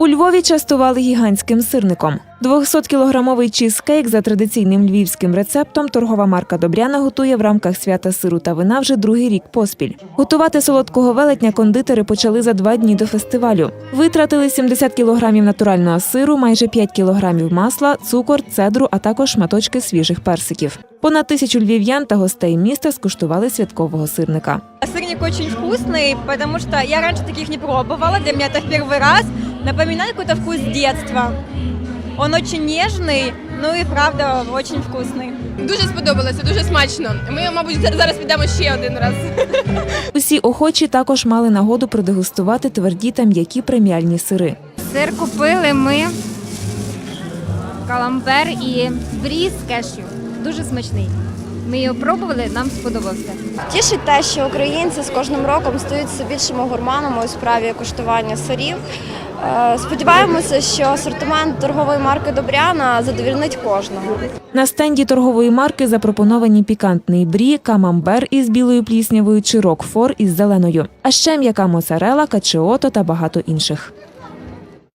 У Львові частували гігантським сирником. 200-кілограмовий чізкейк за традиційним львівським рецептом торгова марка Добряна готує в рамках свята сиру та вина вже другий рік поспіль. Готувати солодкого велетня кондитери почали за два дні до фестивалю. Витратили 70 кілограмів натурального сиру, майже 5 кілограмів масла, цукор, цедру, а також шматочки свіжих персиків. Понад тисячу львів'ян та гостей міста скуштували святкового сирника. Сырник очень вкусный, потому что я раньше таких не пробовала. Для меня это в первый раз. Напоминает какой-то вкус детства. Он очень нежный, ну и правда очень вкусный. Дуже сподобалося, дуже смачно. Ми, мабуть, зараз підемо ще один раз. Усі охочі також мали нагоду продегустувати тверді та м'які преміальні сири. Сир купили ми каламбер і бріз кешю. Дуже смачний. Ми його пробували, нам сподобався. Тішить те, що українці з кожним роком стають все більшими гурманами у справі коштування сирів. Е, Сподіваємося, що асортимент торгової марки Добряна задовільнить кожного. На стенді торгової марки запропоновані пікантний брі, камамбер із білою пліснявою чи рокфор із зеленою, а ще м'яка моцарела, качеото та багато інших.